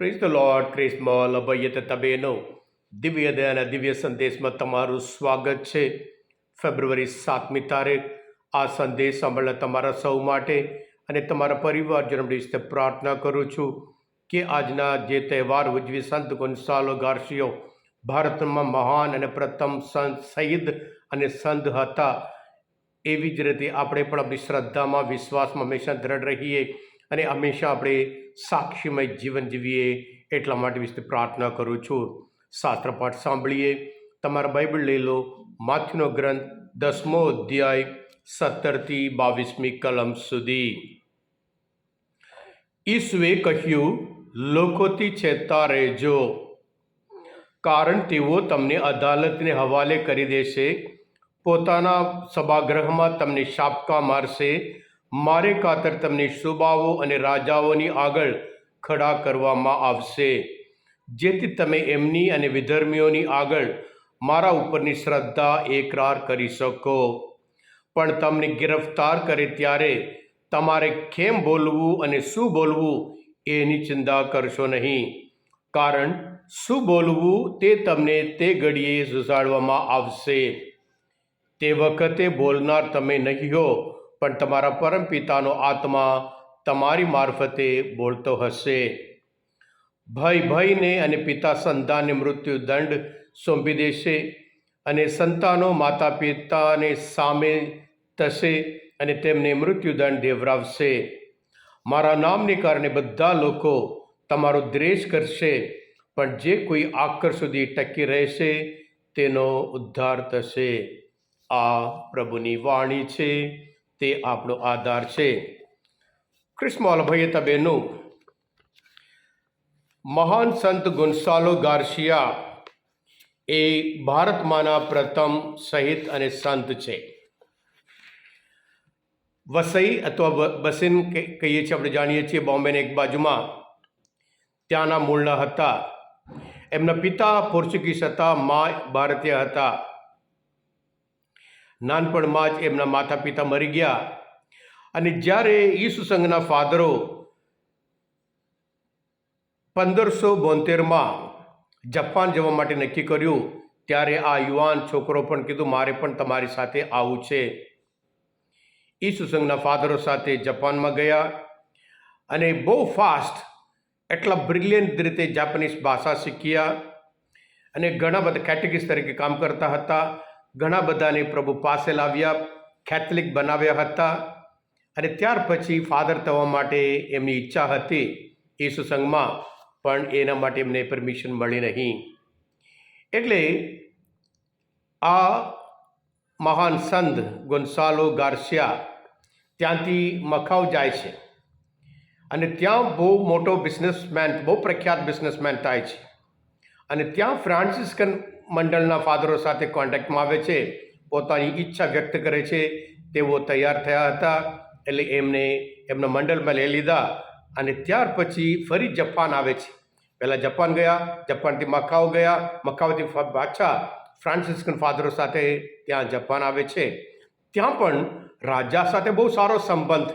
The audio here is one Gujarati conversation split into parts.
ધ લોર્ડ ક્રિસ્મોલ અભયત તબેનો દિવ્ય દયાના દિવ્ય સંદેશમાં તમારું સ્વાગત છે ફેબ્રુઆરી સાતમી તારીખ. આ સંદેશ સાંભળવા તમારા સૌ માટે અને તમારા પરિવારજનો વિશે પ્રાર્થના કરું છું કે આજના જે તહેવાર ઉજવી સંત ગોન્સાલો ગાર્સિયો ભારતમાં મહાન અને પ્રથમ સંત શહીદ અને સંત હતા. એવી જ રીતે આપણે પણ આપણી શ્રદ્ધામાં વિશ્વાસમાં હંમેશા દ્રઢ રહીએ. અને હંમેશા આપણે સાક્ષીમય જીવન જીવીએ એટલા માટે વિશે પ્રાર્થના કરું છું. શાસ્ત્રપાઠ સાંભળીએ. તમારા બાઇબલ લઈ લો. માથ્યુનો ગ્રંથ દસમો અધ્યાય, સત્તરથી બાવીસમી કલમ સુધી. ઈસુએ કહ્યું, લોકોથી છેતા રહેજો, કારણ તેઓ તમને અદાલતને હવાલે કરી દેશે. પોતાના સભાગૃહમાં તમને શાપકા મારશે. મારે ખાતર તમને સુબાવો અને રાજાઓની આગળ ખડા કરવામાં આવશે. જેથી તમે એમની અને વિધર્મીઓની આગળ મારા ઉપરની શ્રદ્ધા એકરાર કરી શકો. પણ તમને ગિરફ્તાર કરે ત્યારે તમારે કેમ બોલવું અને શું બોલવું એની ચિંતા કરશો નહીં. કારણ શું બોલવું તે તમને તે ઘડીએ સુસાડવામાં આવશે. તે વખતે બોલનાર તમે નહીં હો પણ તમારા પરમપિતાનો આત્મા તમારી મારફતે બોલતો હશે. ભય ભયને અને પિતા સંતાનને મૃત્યુ દંડ સોંપી દેશે અને સંતાનો માતા પિતાને સામે થશે અને તેમને મૃત્યુદંડ દેવરાવશે. મારા નામને કારણે બધા લોકો તમારો દ્વેષ કરશે, પણ જે કોઈ આકર સુધી ટકી રહેશે, તેનો ઉદ્ધાર થશે. આ પ્રભુની વાણી છે. તે આપણો આધાર છે. ક્રિસ્મોલ ભૈયતા બહેનો મહાન સંત ગુન્સાલો ગાર્શિયા એ ભારતમાંના પ્રથમ સહિત અને સંત છે. વસઈ અથવા બસિન કહીએ છીએ આપણે, જાણીએ છીએ બોમ્બેને એક બાજુમાં. ત્યાંના મૂળના હતા. એમના પિતા પોર્ચુગીઝ હતા, મા ભારતીય હતા. નાનપણમાં જ એમના માતા પિતા મરી ગયા. અને જ્યારે ઈસુ સંઘના ફાધરો પંદરસો બોતેરમાં જાપાન જવા માટે નક્કી કર્યું, ત્યારે આ યુવાન છોકરો પણ કીધું, મારે પણ તમારી સાથે આવું છે. ઈસુ સંઘના ફાધરો સાથે જાપાનમાં ગયા અને બહુ ફાસ્ટ, એટલા બ્રિલિયન્ટ રીતે જાપાનીઝ ભાષા શીખ્યા અને ઘણા બધા કેટેગરીઝ તરીકે કામ કરતા હતા. ઘણા બધાને પ્રભુ પાસે લાવ્યા કેથલિક બનાવ્યા હતા અને ત્યાર પછી ફાધર થવા માટે એમની ઈચ્છા હતી ઈસુ સંઘમાં, પણ એના માટે એમને પરમિશન મળી નહીં. એટલે આ મહાન સંત ગોન્સાલો ગાર્સિયા ત્યાંથી મખાઉ જાય છે અને ત્યાં બહુ મોટો બિઝનેસમેન બહુ પ્રખ્યાત બિઝનેસમેન થાય છે. અને ત્યાં ફ્રાન્સિસ્કન મંડળના ફાધરો સાથે કોન્ટેક્ટમાં આવે છે, પોતાની ઈચ્છા વ્યક્ત કરે છે, તેઓ તૈયાર થયા હતા, એટલે એમને એમના મંડળમાં લઈ લીધા અને ત્યાર પછી ફરી જપાન આવે છે. પહેલાં જપાન ગયા, જપાનથી મકાઉ ગયા, મકાઉથી પાછા ફ્રાન્સિસ્કન ફાધરો સાથે ત્યાં જપાન આવે છે. ત્યાં પણ રાજા સાથે બહુ સારો સંબંધ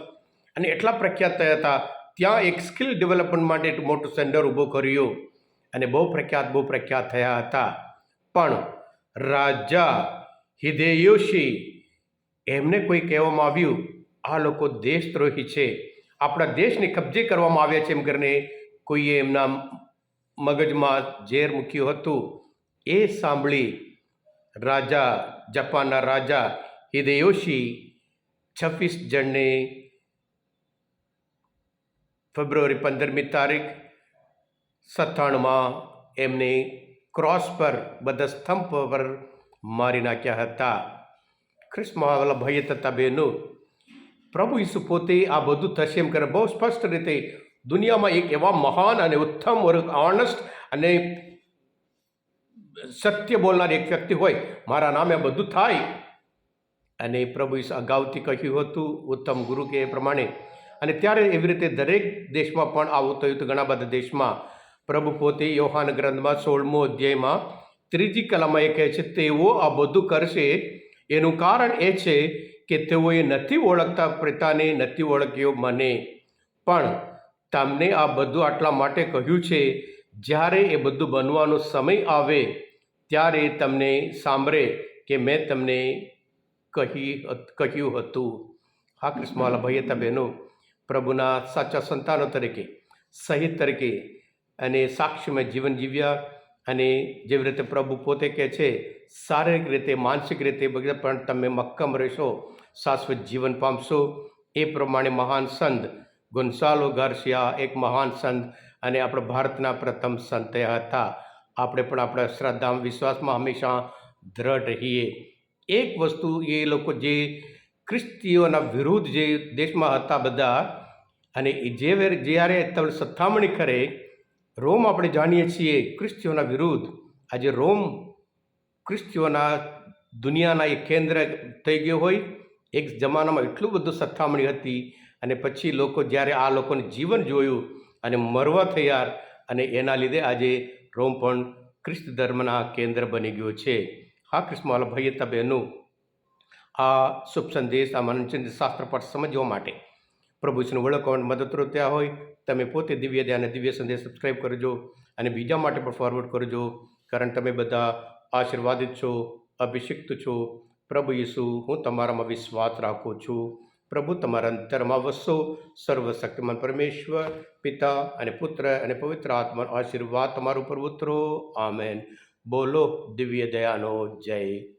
અને એટલા પ્રખ્યાત થયા હતા. ત્યાં એક સ્કિલ ડેવલપમેન્ટ માટે એક મોટું સેન્ટર ઊભો કર્યો. અને બહુ પ્રખ્યાત બહુ પ્રખ્યાત થયા હતા. પણ રાજા હિદેયોશી, એમને કોઈ કહેવામાં આવ્યું, આ લોકો દેશદ્રોહી છે. આપણા દેશને કબજે કરવામાં આવ્યા છે. એમ કરીને કોઈએ એમના મગજમાં ઝેર મૂક્યું હતું. એ સાંભળી રાજા, જાપાનના રાજા હિદેયોશી છવ્વીસ જણને ફેબ્રુઆરી પંદરમી તારીખ સત્તાણુંમાં એમને ક્રોસ પર બધા સ્તંભ પર મારી નાખ્યા હતા. ખ્રિસ્મવાલા ભાઈએ તથા બહેનો પ્રભુ ઈસુ પોતે આ બધું થશે એમ કરે બહુ સ્પષ્ટ રીતે દુનિયામાં એક એવા મહાન અને ઉત્તમ और ઓનેસ્ટ અને સત્ય બોલનાર એક વ્યક્તિ હોય. મારા નામે બધું થાય. અને પ્રભુ ઈસુ અગાઉથી કહ્યું હતું, ઉત્તમ ગુરુ કે એ પ્રમાણે. અને ત્યારે એવી રીતે દરેક દેશમાં પણ આવું થયું હતું. ઘણા બધા દેશમાં પ્રભુ પોતે યોહાન ગ્રંથમાં સોળમો અધ્યાયમાં ત્રીજી કલામાં એ કહે છે, તેઓ આ બધું કરશે. એનું કારણ એ છે કે તેઓએ નથી ઓળખતા પિતાને, નથી ઓળખ્યો મને. પણ તમને આ બધું આટલા માટે કહ્યું છે, જ્યારે એ બધું બનવાનો સમય આવે, ત્યારે તમને સાંભળે કે મેં તમને કહી કહ્યું હતું. હા કૃષ્ણવાલા ભાઈ હતા બહેનો, પ્રભુના સાચા સંતાનો તરીકે સહિત તરીકે અને સાક્ષીમય જીવન જીવ્યા અને જેવી રીતે પ્રભુ પોતે કહે છે, શારીરિક રીતે, માનસિક રીતે બગડે, પણ તમે મક્કમ રહેશો, શાશ્વત જીવન પામશો. એ પ્રમાણે મહાન સંત ગોન્સાલો ગાર્સિયા, એક મહાન સંત અને આપણા ભારતના પ્રથમ સંત હતા. આપણે પણ આપણા શ્રદ્ધામાં, વિશ્વાસમાં હંમેશા દ્રઢ રહીએ. એક વસ્તુ એ લોકો જે ખ્રિસ્તીઓના વિરુદ્ધ જે દેશમાં હતા બધા, અને જે જ્યારે તમે સત્તામણી કરે રોમ આપણે જાણીએ છીએ ખ્રિસ્તીઓના વિરુદ્ધ. આજે રોમ ખ્રિસ્તીઓના દુનિયાના એક કેન્દ્ર થઈ ગયો હોય. એક જમાનામાં એટલું બધું સત્તામણી હતી અને પછી લોકો જ્યારે આ લોકોનું જીવન જોયું અને મરવા થયા અને એના લીધે આજે રોમ પણ ખ્રિસ્ત ધર્મના કેન્દ્ર બની ગયો છે. હા કૃષ્ણવાલા ભાઈ તબેનું આ શુભ સંદેશ, આ મનોરંજન શાસ્ત્ર પર સમજવા માટે. પ્રભુ વિષ્ણુ ઓળખવામાં મદદરૂપ થયા હોય તમે પોતે દિવ્ય ધ્યાન દિવ્ય સંદેશ સબસ્ક્રાઈબ કરજો અને બીજા માટે પણ ફોરવર્ડ કરજો. કારણ તમે બધા આશીર્વાદિત છો, અભિષિક્ત છો. પ્રભુ યીશુ હું તમારામાં વિશ્વાસ રાખું છું. પ્રભુ, તમારા અંતરમાં વસો. સર્વશક્તિમાન પરમેશ્વર, પિતા અને પુત્ર અને પવિત્ર આત્માનો આશીર્વાદ તમારા ઉપર ઉતરો. આમેન. બોલો, દિવ્ય દયાનો જય.